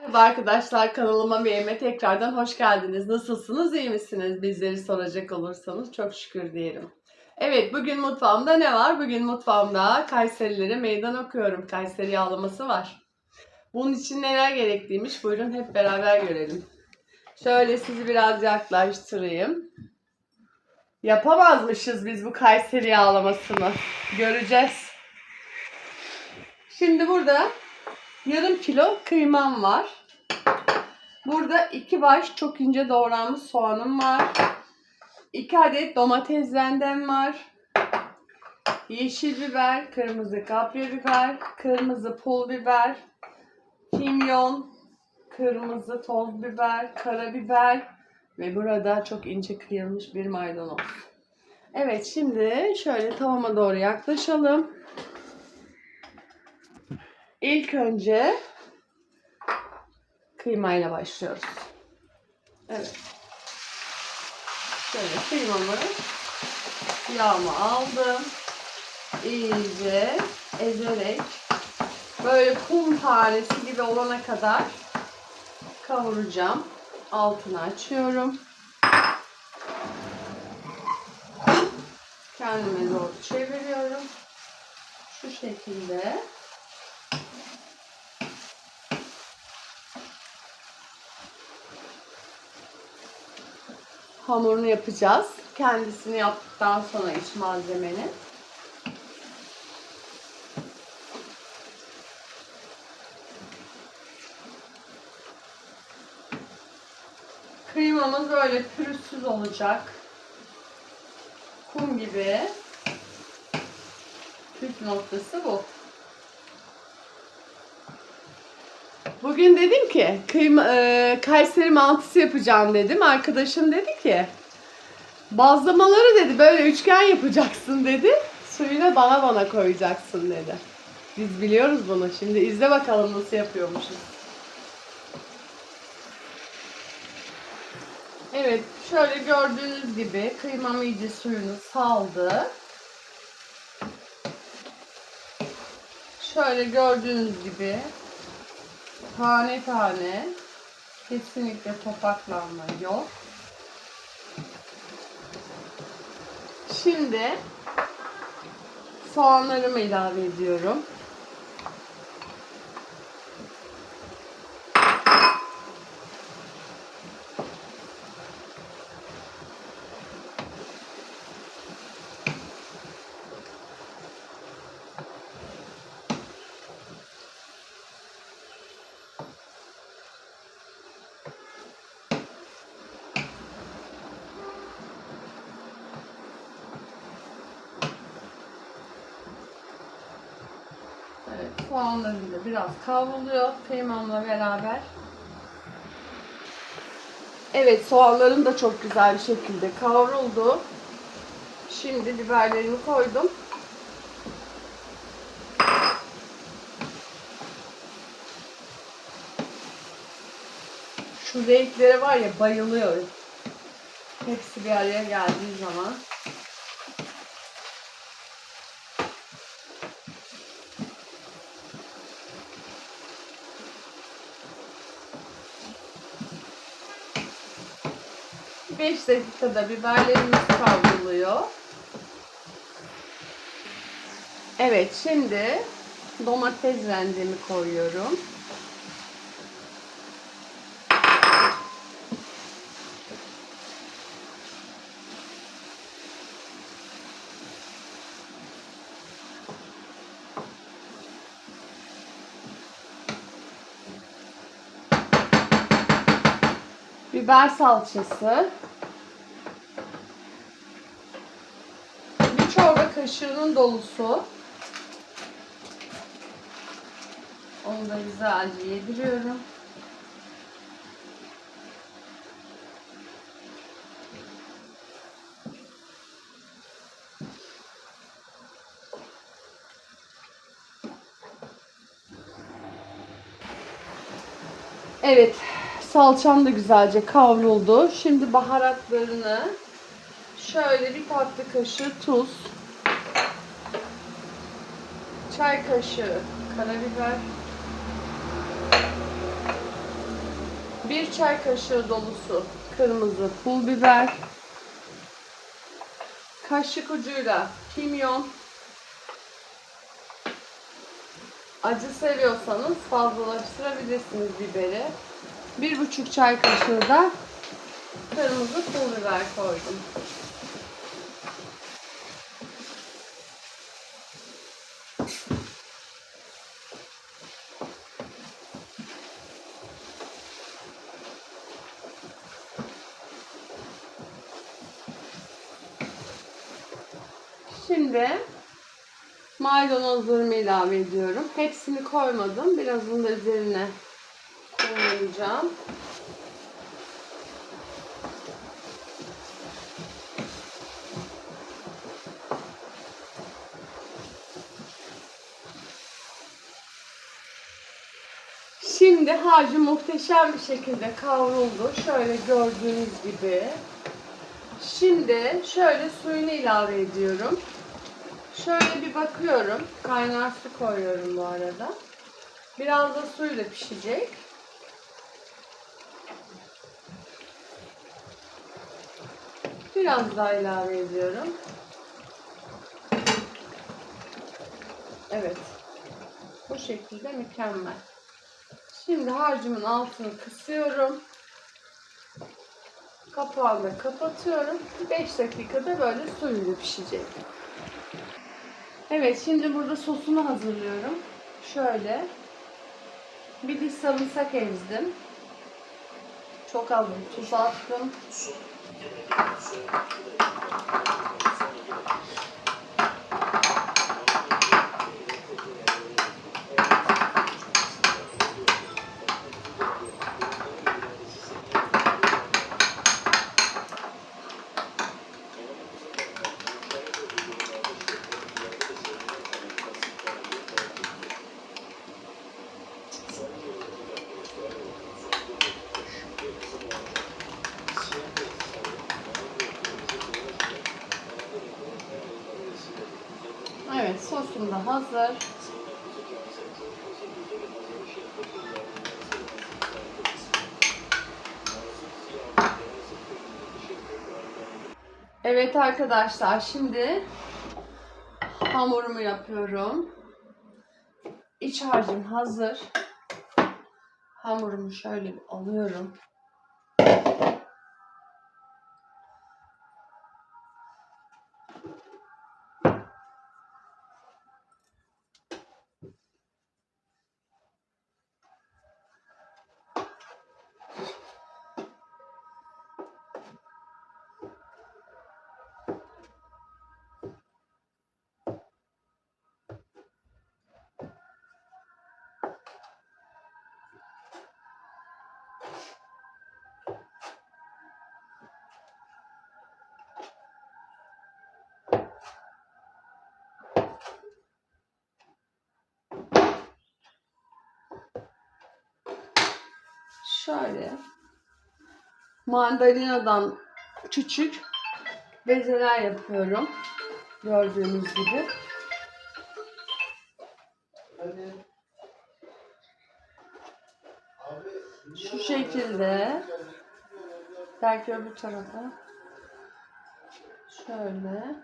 Merhaba arkadaşlar kanalıma ve evime tekrardan hoş geldiniz. Nasılsınız, iyi misiniz? Bizleri soracak olursanız çok şükür diyelim. Evet bugün mutfağımda ne var? Bugün mutfağımda Kayserilere meydan okuyorum. Kayseri yağlaması var. Bunun için neler gerekliymiş? Buyurun hep beraber görelim. Şöyle sizi biraz yaklaştırayım. Yapamazmışız biz bu Kayseri yağlamasını. Göreceğiz. Şimdi burada yarım kilo kıymam var. Burada iki baş çok ince doğranmış soğanım var. İki adet domates rendem var. Yeşil biber, kırmızı kapya biber, kırmızı pul biber, kimyon, kırmızı toz biber, karabiber ve burada çok ince kıyılmış bir maydanoz. Evet şimdi şöyle tavama doğru yaklaşalım. İlk önce kıymayla başlıyoruz. Evet. Şöyle kıymamı yağımı aldım. İyice ezerek böyle kum tanesi gibi olana kadar kavuracağım. Altını açıyorum. Kendime doğru çeviriyorum. Şu şekilde. Hamurunu yapacağız. Kendisini yaptıktan sonra iç malzemeni. Kıymamız böyle pürüzsüz olacak. Kum gibi. Püf noktası bu. Bugün dedim ki kıyma, e, Kayseri mantısı yapacağım dedim. Arkadaşım dedi ki bazlamaları dedi böyle üçgen yapacaksın dedi. Suyuna bana bana koyacaksın dedi. Biz biliyoruz bunu. Şimdi izle bakalım nasıl yapıyormuşuz. Evet şöyle gördüğünüz gibi kıymam iyice suyunu saldı. Şöyle gördüğünüz gibi tane tane kesinlikle topaklanma yok. Şimdi soğanlarımı ilave ediyorum. Da biraz kavruluyor kıymamla beraber. Evet, soğanlarım da çok güzel bir şekilde kavruldu. Şimdi biberlerimi koydum. Şu renklere var ya bayılıyorum. Hepsi bir araya geldiği zaman. Beş dakikada biberlerimiz kavruluyor. Evet şimdi domates rendemi koyuyorum. Biber salçası. Bir çorba kaşığının dolusu. Onu da güzelce yediriyorum. Evet, salçam da güzelce kavruldu. Şimdi baharatlarını şöyle bir tatlı kaşığı tuz, çay kaşığı karabiber, Bir çay kaşığı dolusu kırmızı pul biber. Kaşık ucuyla kimyon. Acı seviyorsanız fazlalaştırabilirsiniz biberi. Bir buçuk çay kaşığı da kırmızı pul biber koydum. Şimdi maydanozlarımı ilave ediyorum. Hepsini koymadım. Birazını da üzerine kullanacağım. Şimdi harcı muhteşem bir şekilde kavruldu. Şöyle gördüğünüz gibi. Şimdi şöyle suyunu ilave ediyorum. Şöyle bir bakıyorum. Kaynar su koyuyorum bu arada. Biraz da suyla pişecek. Biraz daha ilave ediyorum. Evet. Bu şekilde mükemmel. Şimdi harcımın altını kısıyorum. Kapağını kapatıyorum. 5 dakikada böyle suyuyla pişecek. Evet şimdi burada sosunu hazırlıyorum. Şöyle. Bir diş sarımsak ezdim. Çok bir tuz attım. Evet sosum da hazır. Evet arkadaşlar şimdi hamurumu yapıyorum. İç harcım hazır. Hamurumu şöyle bir alıyorum. Şöyle mandalinadan küçük bezeler yapıyorum. Gördüğünüz gibi. Şu şekilde. Belki öbür tarafa. Şöyle.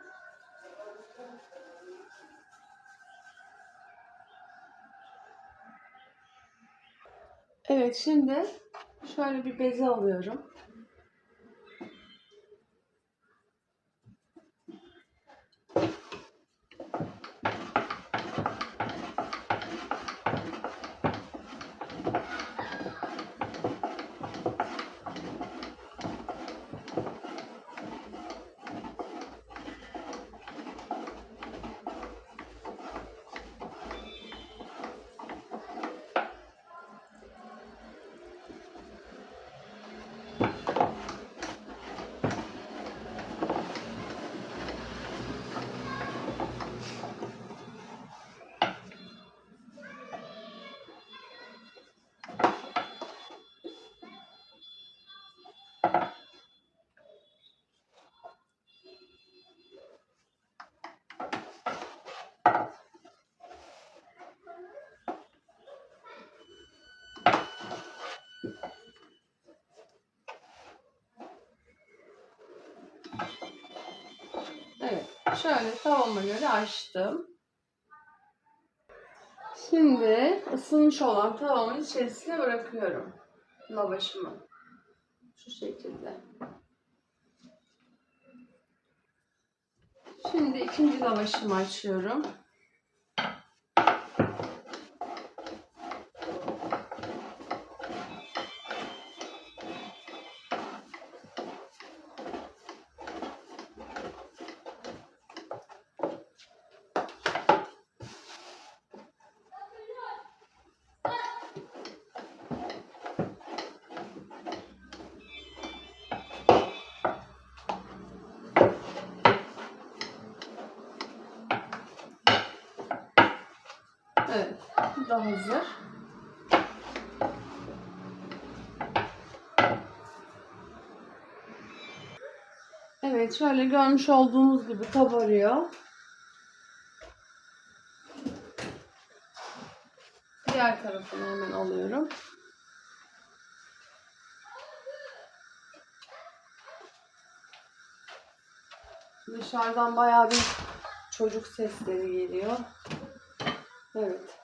Evet şimdi şöyle bir beze alıyorum. Şöyle tavama göre açtım. Şimdi ısınmış olan tavamın içerisine bırakıyorum lavaşımı. Şu şekilde. Şimdi ikinci lavaşımı açıyorum. Da hazır. Evet, şöyle görmüş olduğunuz gibi kabarıyor. Diğer tarafını hemen alıyorum. Dışarıdan bayağı bir çocuk sesleri geliyor. Evet.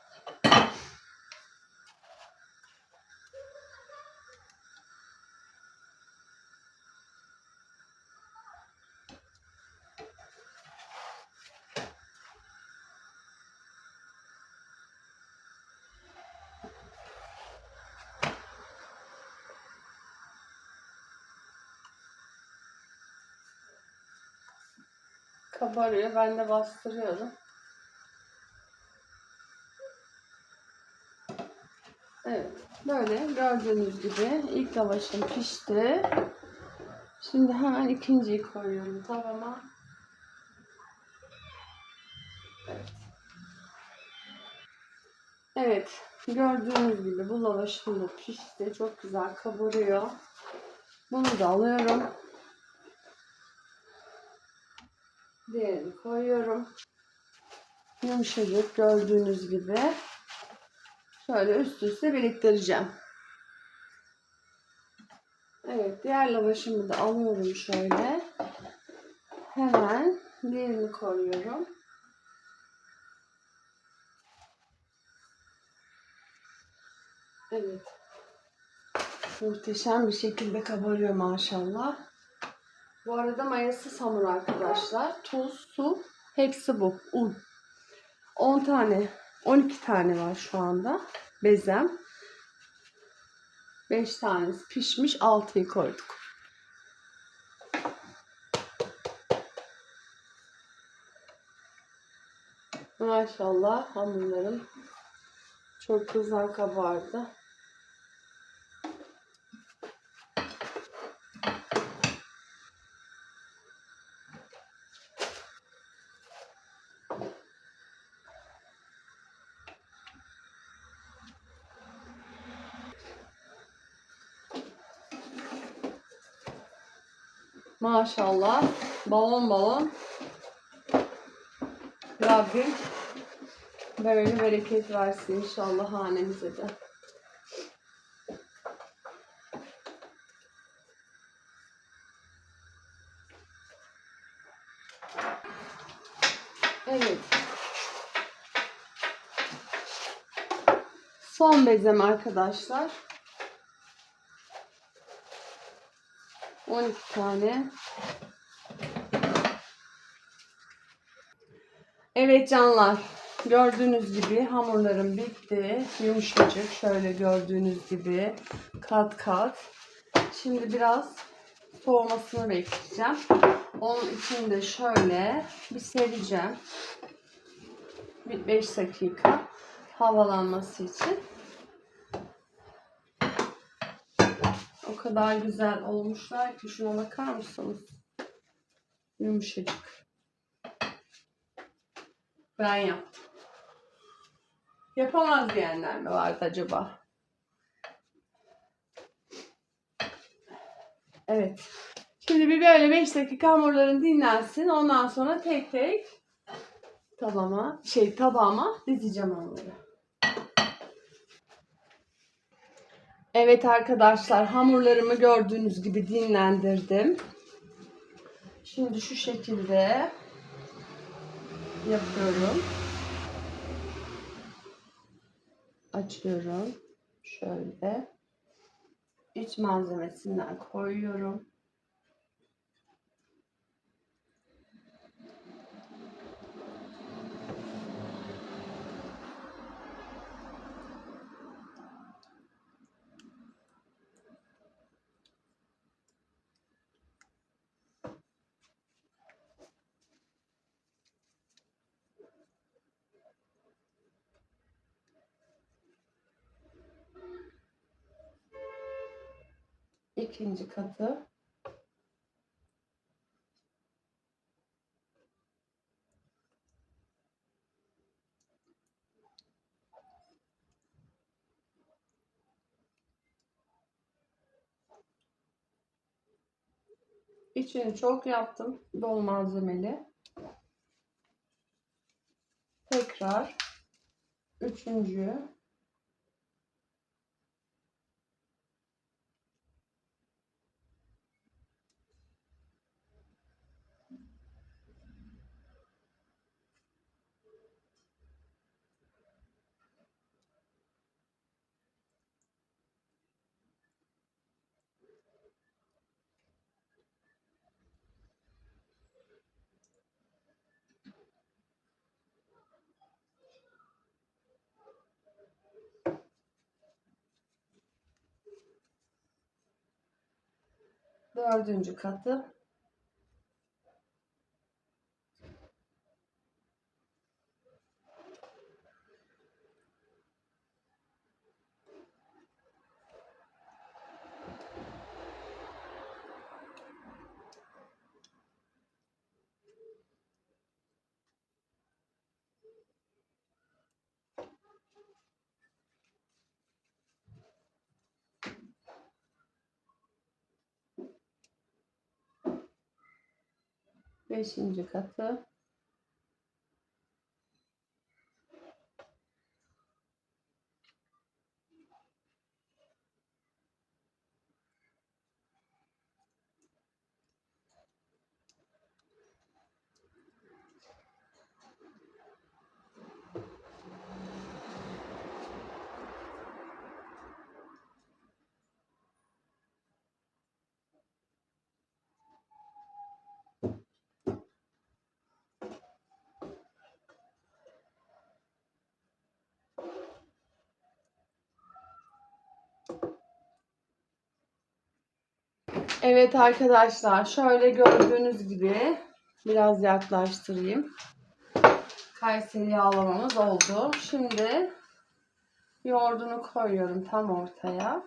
Kabarıyor. Ben de bastırıyorum. Evet. Böyle gördüğünüz gibi ilk lavaşım pişti. Şimdi hemen ikinciyi koyuyorum tavama. Evet. Evet. Gördüğünüz gibi bu lavaşım da pişti. Çok güzel kabarıyor. Bunu da alıyorum. Diğerini koyuyorum. Yumuşacık gördüğünüz gibi. Şöyle üst üste biriktireceğim. Evet, diğer lavaşımı da alıyorum şöyle. Hemen diğerini koyuyorum. Evet. Muhteşem bir şekilde kabarıyor maşallah. Bu arada mayasız hamur arkadaşlar. Tuz, su, hepsi bu. Un. 10 tane 12 tane var şu anda. Bezem. 5 tanesi pişmiş. 6'yı koyduk. Maşallah hamurlarım çok güzel kabardı. Maşallah. Balon balon. Rabbim böyle bereket versin inşallah hanemize de. Evet. Son bezem arkadaşlar. 12 tane. Evet canlar. Gördüğünüz gibi hamurlarım bitti. Yumuşacık. Şöyle gördüğünüz gibi kat kat. Şimdi biraz soğumasını bekleyeceğim. Onun için de şöyle bir sereceğim. Bir 5 dakika havalanması için. O kadar güzel olmuşlar ki şuna bakar mısınız? Yumuşacık. Ben yaptım. Yapamaz diyenler mi vardı acaba? Evet. Şimdi bir böyle 5 dakika hamurların dinlensin. Ondan sonra tek tek tabağıma, şey tabağıma dizeceğim onları. Evet arkadaşlar hamurlarımı gördüğünüz gibi dinlendirdim. Şimdi şu şekilde yapıyorum. Açıyorum. Şöyle. İç malzemesinden koyuyorum. İkinci katı. İçini çok yaptım. Bol malzemeli. Tekrar üçüncü dördüncü katı beşinci katı Evet arkadaşlar şöyle gördüğünüz gibi biraz yaklaştırayım. Kayseri yağlamamız oldu. Şimdi yoğurdunu koyuyorum tam ortaya.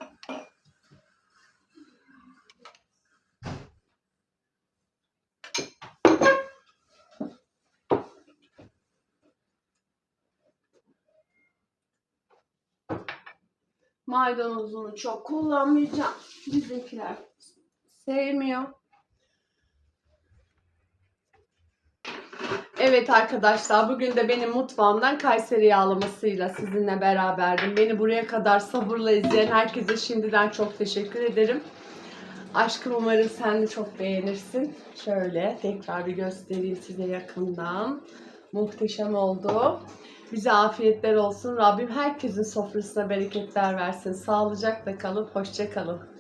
Maydanozunu çok kullanmayacağım. Bizimkiler sevmiyor. Evet arkadaşlar bugün de benim mutfağımdan Kayseri yağlamasıyla sizinle beraberdim. Beni buraya kadar sabırla izleyen herkese şimdiden çok teşekkür ederim. Aşkım umarım sen de çok beğenirsin. Şöyle tekrar bir göstereyim size yakından. Muhteşem oldu. Bize afiyetler olsun. Rabbim herkesin sofrasına bereketler versin. Sağlıcakla kalın, hoşça kalın.